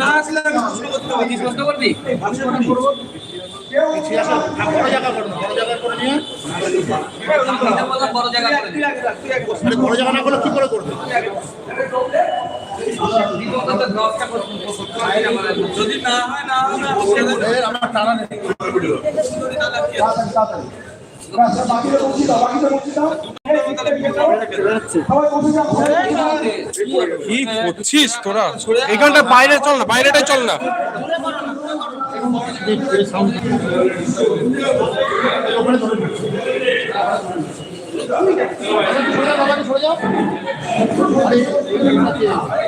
না আসলে আমি প্রশ্ন করবি? বড় জায়গা না, বড় জায়গা করে নিয়ে আমি তো বললাম বড় জায়গা করে তুই আগে রাখ, তুই আগে বস। আরে বড় জায়গা না করলে কি করে করবে? যদি না হয় না হয় নেই। আমার কি করছিস তোরা এখানটা বাইরে চল না বাইরেটাই চল না একটুখানি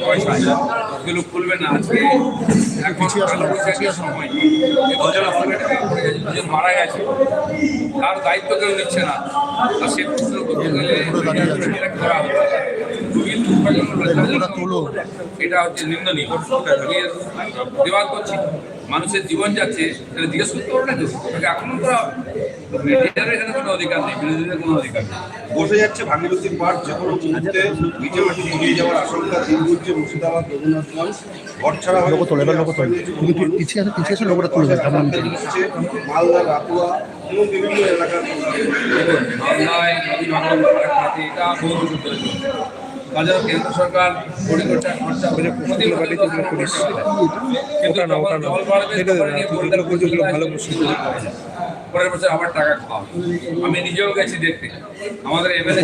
পয়সা খুলবে না আজকে সময় দুজন মারা গেছে তার দায়িত্ব কেউ নিচ্ছে না। আর সে প্রশ্ন করতে গেলে করা লোকটা তোলো। এটা হচ্ছে নিন্দনীয়। করছি। মানুষের জীবন যাচ্ছে সেটা জিজ্ঞেস করতে পারো না মিডিয়ার এখানে কোনো অধিকার নেই বিরোধীদের কোনো অধিকার নেই। বসে যাচ্ছে ভাগীরথী পার্ক যে কোনো মুহূর্তে নিচে মাটি যাওয়ার আশঙ্কা দিন গুলছে মুর্শিদাবাদ রঘুনাথগঞ্জ ঘর ছাড়া লোক তোলো এবার লোক তোলো। তুমি পিছিয়ে আসো পিছিয়ে আসো লোকটা তুলবে কেমন মালদা রাতুয়া এবং বিভিন্ন এলাকার মামলায় নদী ভাঙন এটা বহু দূর ধরে কেন্দ্র সরকার কোটি কোটি টাকা খরচা করে নদী ভাঙন তো কিন্তু জল বাড়বে তখন ভালো প্রশ্ন পরের বছর আবার টাকা খাওয়া আমি নিজেও গেছি দেখতে। আমাদের এমএলএ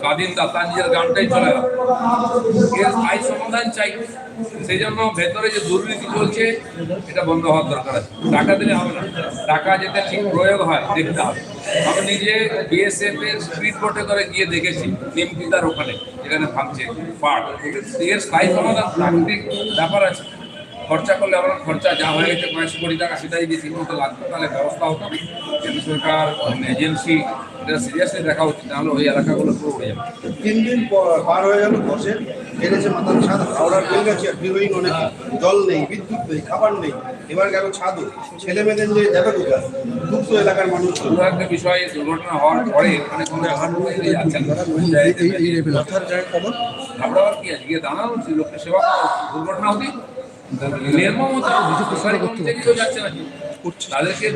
স্বাধীন দা নিজের চলে গেল। এর স্থায়ী সমাধান চাই। সেই জন্য ভেতরে যে দুর্নীতি চলছে এটা বন্ধ হওয়ার দরকার আছে। টাকা দিলে হবে না। টাকা যেটা ঠিক প্রয়োগ হয় দেখতে হবে। আমি নিজে বিএসএফ এর স্পিড বোটে করে গিয়ে দেখেছি নিমকিতার ওখানে, যেখানে ভাঙছে পাট। এর স্থায়ী সমাধান প্রাকৃতিক ব্যাপার আছে। খরচা করলে আমরা খরচা, যা হয়ে গেছে কয়েকশো কোটি টাকা, সেটাই দিয়ে ঠিকমতো লাগতো তাহলে ব্যবস্থা হতো। কেন্দ্র সরকার এজেন্সি এটা সিরিয়াসলি দেখা উচিত তাহলে ওই এলাকাগুলো পুরো উড়ে যাবে। তিন দিন পর- হয়ে গেল বসে এনেছে মাথার ছাদ, হাওড়ার বেলগাছি আর অনেকে, জল নেই, বিদ্যুৎ নেই, খাবার নেই। এবার গেল ছাদও ছেলে মেয়েদের নিয়ে যাবে কোথায় দুঃখ এলাকার মানুষ। একটা বিষয় দুর্ঘটনা হওয়ার পরে এখানে কোনো ঘাবড়াবার কি আছে? গিয়ে দাঁড়ানো উচিত লোককে সেবা দুর্ঘটনা হতে যাচ্ছে তাদেরকে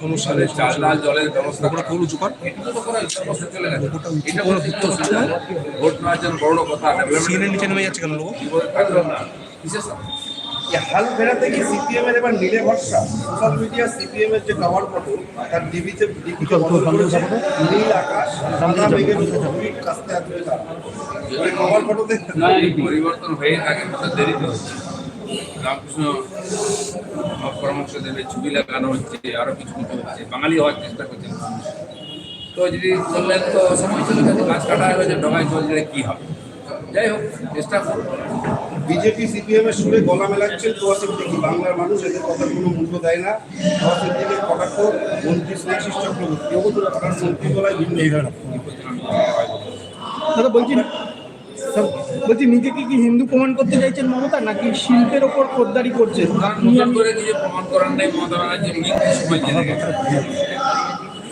সমস্যা নেই চাল ডাল জলের ব্যবস্থা। করা চলে গেছে। এটা কোনো ভিত্ত হচ্ছে না ভোট নেওয়ার জন্য বড় কথা। সিনের নিচে নেমে যাচ্ছে কেন লোক বিশেষ হাল ফেরাতে কি সিপিএম এর এবার নীলে ভরসা? সোশ্যাল মিডিয়া সিপিএম এর যে কভার ফটো তার ডিবিতে নীল আকাশ সাদা মেঘের কাস্তে কভার ফটোতে পরিবর্তন হয়ে থাকে দেরিতে হচ্ছে। রামকৃষ্ণ পরামর্শ দেবে ছবি লাগানো হচ্ছে আরও কিছু কিছু হচ্ছে। বাঙালি হওয়ার চেষ্টা করছে তো যদি চললেন তো সময় চলে গাছ কাটা হয়ে গেছে ডগায় চলে গেলে কি হবে? যাই হোক চেষ্টা করুন। বিজেপি সিপিএম এর সুরে গলা মেলাচ্ছে তোয়া সিদ্দিকি বাংলার মানুষ এদের কথার কোনো মূল্য দেয় না। তোয়া সিদ্দিকের কটাক্ষ মন্ত্রী স্নেহাশিস চক্রবর্তী। তার মন্ত্রী বলায় ভিন্ন। দাদা বলছি স্যার, বলছি নিজেকে কি হিন্দু প্রমাণ করতে চাইছেন মমতা নাকি শিল্পের ওপর খোদ্দারি করছেন? তার নতুন করে কিছু প্রমাণ করার নেই মমতা ব্যানার্জি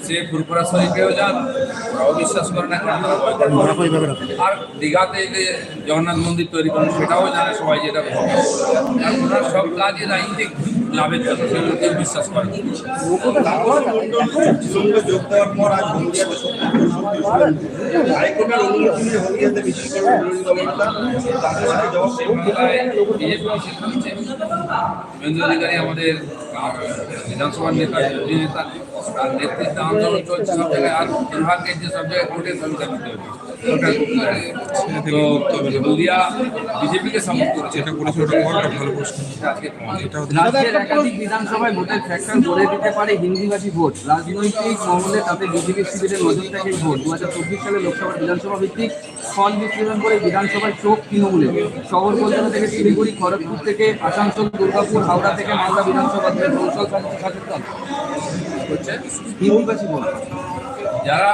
জেনে ফুরপুরা শরীফেও যান ওরাও বিশ্বাস করে না কারণ তারা ভয় করে। ওরা এইভাবে রাখে আর দীঘাতে যে জগন্নাথ মন্দির তৈরি করেন সেটাও জানে সবাই যেটা। আর ওনার সব কাজই রাজনীতিক লাভের জন্য সেগুলো কেউ বিশ্বাস করে যোগ দেওয়ার পর আজ হাইকোর্টের আমাদের বিধানসভার নেতা নেতা, তার নেতৃত্বে আন্দোলন চলছে সব জায়গায়। আর যে সব জায়গায় কোর্টের ভূমিকা নিতে পারে। তো হলদিয়া বিজেপিকে সাপোর্ট করেছে। যেটা বলেছে ওটা কর, ভালো প্রশ্ন। আজকে প্রমাণ। এটা রাজ্যের একাধিক বিধানসভায় ভোটের ফ্যাক্টর গড়ে দিতে পারে হিন্দিভাষী ভোট। রাজনৈতিক মহলে তাতে বিজেপি শিবিরের নজর থেকে ভোট। দু হাজার চব্বিশ সালে লোকসভা বিধানসভা ভিত্তিক ফল বিশ্লেষণ করে বিধানসভায় চোখ তৃণমূলে শহর কলকাতা থেকে শিলিগুড়ি খড়গপুর থেকে আসানসোল দুর্গাপুর হাওড়া থেকে মালদা বিধানসভা থেকে কৌশল শাসিত হচ্ছে হিন্দিভাষী ভোট। যারা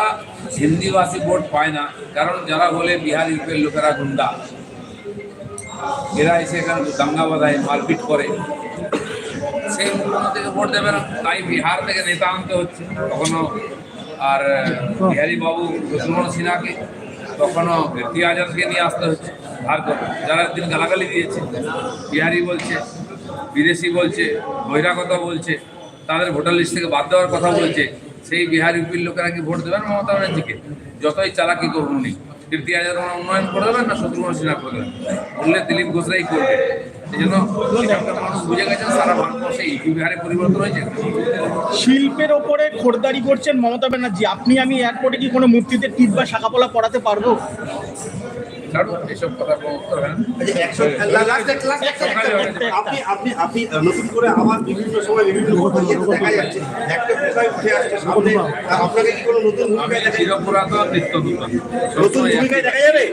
হিন্দিভাষী ভোট পায় না। কারণ যারা বলে বিহার ইউপের লোকেরা গুন্ডা। এরা এসে এখানে দাঙ্গা বাঁধায় মারপিট করে। সেই মুখ্যমন্ত্রী থেকে ভোট দেবে না। তাই বিহার থেকে নেতা আনতে হচ্ছে। কখনো আর বিহারী বাবু শত্রুঘ্ন সিনহাকে কখনো কীর্তি আজাদকে নিয়ে আসতে হচ্ছে। ধার যারা দিন গালাগালি দিয়েছে, বিহারি বলছে, বিদেশি বলছে, বহিরাগত বলছে, তাদের ভোটার লিস্ট থেকে বাদ দেওয়ার কথা বলছে। সেই বিহার ইউপির লোকেরা কি ভোট দেবেন? মমতা ব্যানার্জিকে। যতই চালাকি করুন উনি। কীর্তি আজাদ ওনার উন্নয়ন করে দেবেন না শত্রুঘ্ন সিনহা করে দেবেন? বললে দিলীপ ঘোষরাই করবে। সেই জন্য বুঝে গেছেন, সারা ভারতবর্ষে ইউপি বিহারে পরিবর্তন হয়েছে। শিল্পের ওপরে খোরদারি করছেন মমতা ব্যানার্জি। আপনি আমি এয়ারপোর্টে কি কোনো মূর্তিতে টিপ বা শাখাপলা পড়াতে পারব? এসব কথা হয় আপনি আপনি আপনি নতুন করে আবার বিভিন্ন সময় বিভিন্ন দেখা যাচ্ছে। একটা বিষয় উঠে আসছে সামনে আপনাকে কি কোনো নতুন ভূমিকায় দেখা নিত্য নতুন ভূমিকায় দেখা যাবে?